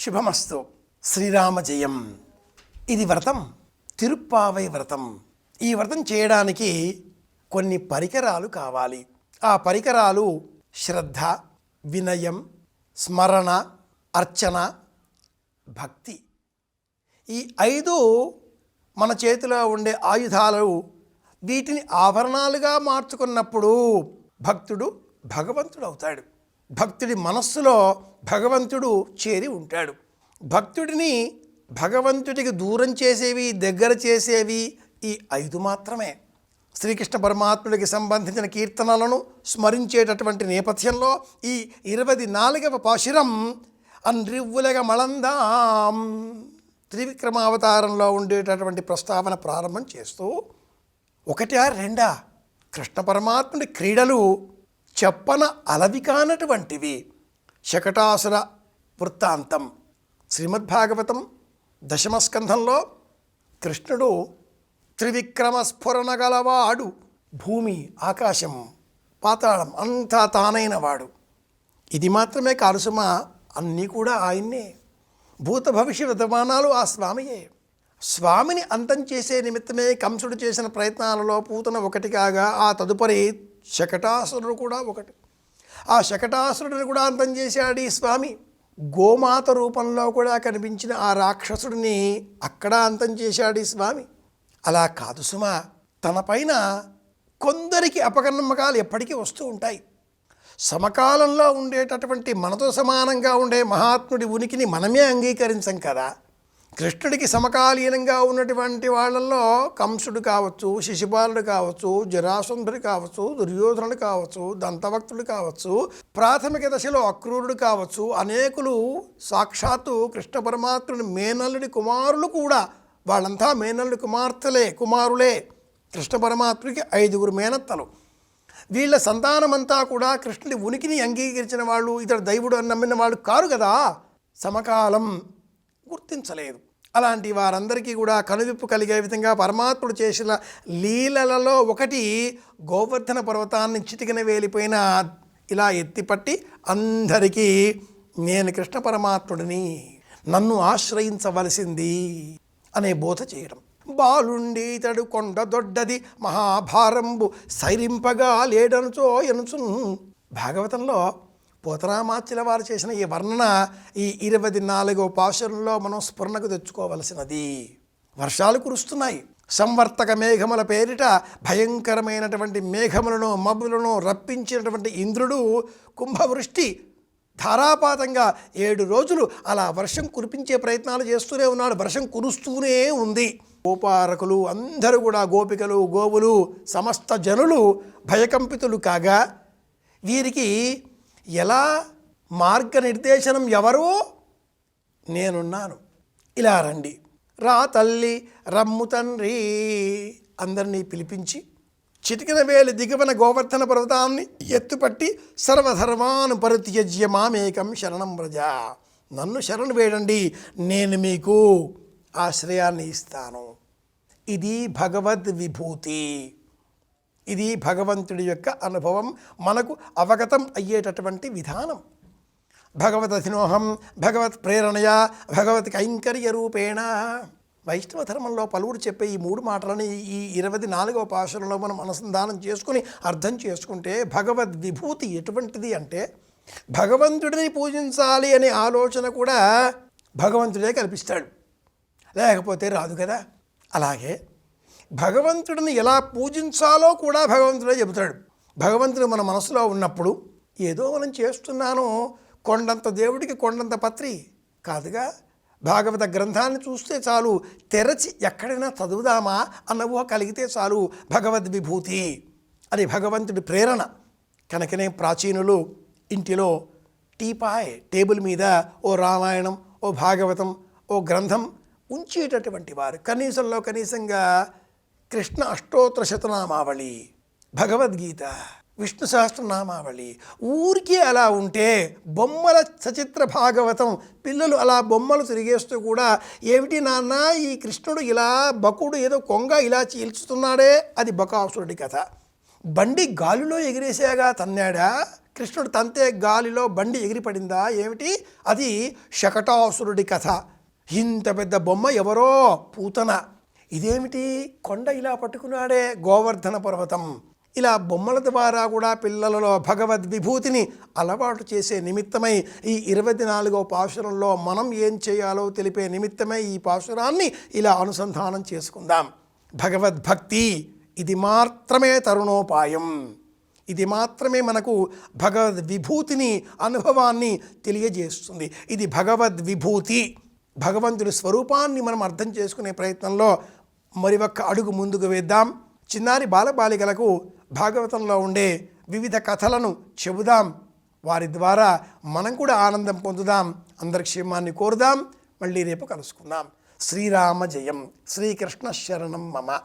శుభమస్తు. శ్రీరామ జయం. ఇది వ్రతం. తిరుప్పావై వ్రతం. ఈ వ్రతం చేయడానికి కొన్ని పరికరాలు కావాలి. ఆ పరికరాలు శ్రద్ధ వినయం స్మరణ అర్చన భక్తి. ఈ ఐదు మన చేతిలో ఉండే ఆయుధాలు వీటిని ఆభరణాలుగా మార్చుకున్నప్పుడు భక్తుడు భగవంతుడు అవుతాడు భక్తుడి మనస్సులో భగవంతుడు చేరి ఉంటాడు. భక్తుడిని భగవంతుడికి దూరం చేసేవి దగ్గర చేసేవి ఈ ఐదు మాత్రమే. శ్రీకృష్ణ పరమాత్ముడికి సంబంధించిన కీర్తనలను స్మరించేటటువంటి నేపథ్యంలో ఈ ఇరవై నాలుగవ పాశురం అన్రివ్వులగ మళందాం త్రివిక్రమావతారంలో ఉండేటటువంటి ప్రస్తావన ప్రారంభం చేస్తూ ఒకటా రెండా? కృష్ణ పరమాత్ముడి క్రీడలు చెప్పన అలవి కానటువంటివి శకటాసుర వృత్తాంతం. శ్రీమద్భాగవతం దశమస్కంధంలో కృష్ణుడు త్రివిక్రమ స్ఫురణ గలవాడు భూమి ఆకాశం పాతాళం అంతా తానైన వాడు ఇది మాత్రమే కారుసుమ అన్నీ కూడా ఆయన్నే. భూత భవిష్య వర్తమానాలు ఆ స్వామియే. స్వామిని అంతం చేసే నిమిత్తమే కంసుడు చేసిన ప్రయత్నాలలో పూతన ఒకటి కాగా ఆ తదుపరి శకటాసురుడు కూడా ఒకటి. ఆ శకటాసురుడిని కూడా అంతం చేశాడు ఈ స్వామి. గోమాత రూపంలో కూడా కనిపించిన ఆ రాక్షసుడిని అక్కడ అంతం చేశాడు ఈ స్వామి. అలా కాదు సుమా తనపైన కొందరికి అపకర్ణమ్మకాలు ఎప్పటికీ వస్తూ ఉంటాయి. సమకాలంలో ఉండేటటువంటి మనతో సమానంగా ఉండే మహాత్ముడి ఉనికిని మనమే అంగీకరించం కదా. కృష్ణుడికి సమకాలీనంగా ఉన్నటువంటి వాళ్ళల్లో కంసుడు కావచ్చు శిశుపాలుడు కావచ్చు జరాసంధుడు కావచ్చు దుర్యోధనుడు కావచ్చు దంతభక్తుడు కావచ్చు ప్రాథమిక దశలో అక్రూరుడు కావచ్చు అనేకులు సాక్షాత్తు కృష్ణ పరమాత్ముడి మేనల్లుడి కుమారులు కూడా. వాళ్ళంతా మేనల్లుడి కుమార్తెలే కుమారులే. కృష్ణ పరమాత్ముడికి ఐదుగురు మేనత్తలు. వీళ్ళ సంతానమంతా కూడా కృష్ణుడి ఉనికిని అంగీకరించిన వాళ్ళు ఇతడు దైవుడు అని నమ్మిన వాళ్ళు కారు కదా. సమకాలం గుర్తించలేదు. అలాంటి వారందరికీ కూడా కనువిప్పు కలిగే విధంగా పరమాత్ముడు చేసిన లీలలలో ఒకటి గోవర్ధన పర్వతాన్ని చిటికిన వేలిపోయిన ఇలా ఎత్తిపట్టి అందరికీ నేను కృష్ణ పరమాత్ముడిని నన్ను ఆశ్రయించవలసింది అనే బోధ చేయడం. బాలుండి తడు కొండ దొడ్డది మహాభారంబు సైరింపగా లేడనుచో ఎనుచు భాగవతంలో పోతరామాచ్యుల వారు చేసిన ఈ వర్ణన ఈ ఇరవై నాలుగో పాశంలో మనం స్ఫురణకు తెచ్చుకోవలసినది. వర్షాలు కురుస్తున్నాయి. సంవర్తక మేఘముల పేరిట భయంకరమైనటువంటి మేఘములను మబ్బులను రప్పించినటువంటి ఇంద్రుడు కుంభవృష్టి ధారాపాతంగా ఏడు రోజులు అలా వర్షం కురిపించే ప్రయత్నాలు చేస్తూనే ఉన్నాడు. వర్షం కురుస్తూనే ఉంది. గోపారకులు అందరూ కూడా గోపికలు గోవులు సమస్త జనులు భయకంపితులు కాగా వీరికి ఎలా మార్గనిర్దేశనం ఎవరు నేనున్నాను. ఇలా రండి. రా తల్లి రమ్ము తండ్రి అందరినీ పిలిపించి చిటికిన వేలి దిగువన గోవర్ధన పర్వతాన్ని ఎత్తుపట్టి సర్వధర్మాను పరిత్యజ్య మామేకం శరణం వ్రజ. నన్ను శరణు వేయండి నేను మీకు ఆశ్రయాన్ని ఇస్తాను. ఇది భగవద్ విభూతి ఇది భగవంతుడి యొక్క అనుభవం మనకు అవగతం అయ్యేటటువంటి విధానం. భగవత్ అధినోహం భగవత్ ప్రేరణయ భగవత్ కైంకర్య రూపేణ. వైష్ణవ ధర్మంలో పలువురు చెప్పే ఈ మూడు మాటలని ఈ ఇరవై నాలుగవ పాశంలో మనం అనుసంధానం చేసుకుని అర్థం చేసుకుంటే భగవద్ విభూతి ఎటువంటిది అంటే భగవంతుడిని పూజించాలి అనే ఆలోచన కూడా భగవంతుడే కల్పిస్తాడు. లేకపోతే రాదు కదా. అలాగే భగవంతుడిని ఎలా పూజించాలో కూడా భగవంతుడే చెబుతాడు. భగవంతుడు మన మనసులో ఉన్నప్పుడు ఏదో మనం చేస్తున్నాను కొండంత దేవుడికి కొండంత పత్రి. కాదుగా భాగవత గ్రంథాన్ని చూస్తే చాలు తెరచి ఎక్కడైనా చదువుదామా అన్న ఊహ కలిగితే చాలు భగవద్ విభూతి అది భగవంతుడి ప్రేరణ. కనుకనే ప్రాచీనులు ఇంటిలో టీపాయ్ టేబుల్ మీద ఓ రామాయణం ఓ భాగవతం ఓ గ్రంథం ఉంచేటటువంటి వారు. కనీసంలో కనీసంగా కృష్ణ అష్టోత్తర శతనామావళి భగవద్గీత విష్ణు సహస్రనామావళి. ఊరికే అలా ఉంటే బొమ్మల సచిత్ర భాగవతం పిల్లలు అలా బొమ్మలు తిరిగేస్తూ కూడా ఏమిటి నాన్న ఈ కృష్ణుడు ఇలా బకుడు ఏదో కొంగ ఇలా చీల్చుతున్నాడే? అది బకాసురుడి కథ. బండి గాలిలో ఎగిరేసాగా తన్నాడా? కృష్ణుడు తంతే గాలిలో బండి ఎగిరిపడిందా? ఏమిటి? అది శకటాసురుడి కథ. ఇంత పెద్ద బొమ్మ ఎవరో? పూతన. ఇదేమిటి? కొండ ఇలా పట్టుకున్నాడే గోవర్ధన పర్వతం. ఇలా బొమ్మల ద్వారా కూడా పిల్లలలో భగవద్ విభూతిని అలవాటు చేసే నిమిత్తమై ఈ ఇరవై నాలుగో పాశురంలో మనం ఏం చేయాలో తెలిపే నిమిత్తమై ఈ పాశురాన్ని ఇలా అనుసంధానం చేసుకుందాం. భగవద్భక్తి ఇది మాత్రమే తరుణోపాయం. ఇది మాత్రమే మనకు భగవద్ విభూతిని అనుభవాన్ని తెలియజేస్తుంది. ఇది భగవద్ విభూతి. భగవంతుడి స్వరూపాన్ని మనం అర్థం చేసుకునే ప్రయత్నంలో మరి ఒక్క అడుగు ముందుకు వేద్దాం. చిన్నారి బాలబాలికలకు భాగవతంలో ఉండే వివిధ కథలను చెబుదాం. వారి ద్వారా మనం కూడా ఆనందం పొందుదాం. అందరి క్షేమాన్ని కోరుదాం. మళ్ళీ రేపు కలుసుకుందాం. శ్రీరామ జయం. శ్రీకృష్ణ శరణం మమ.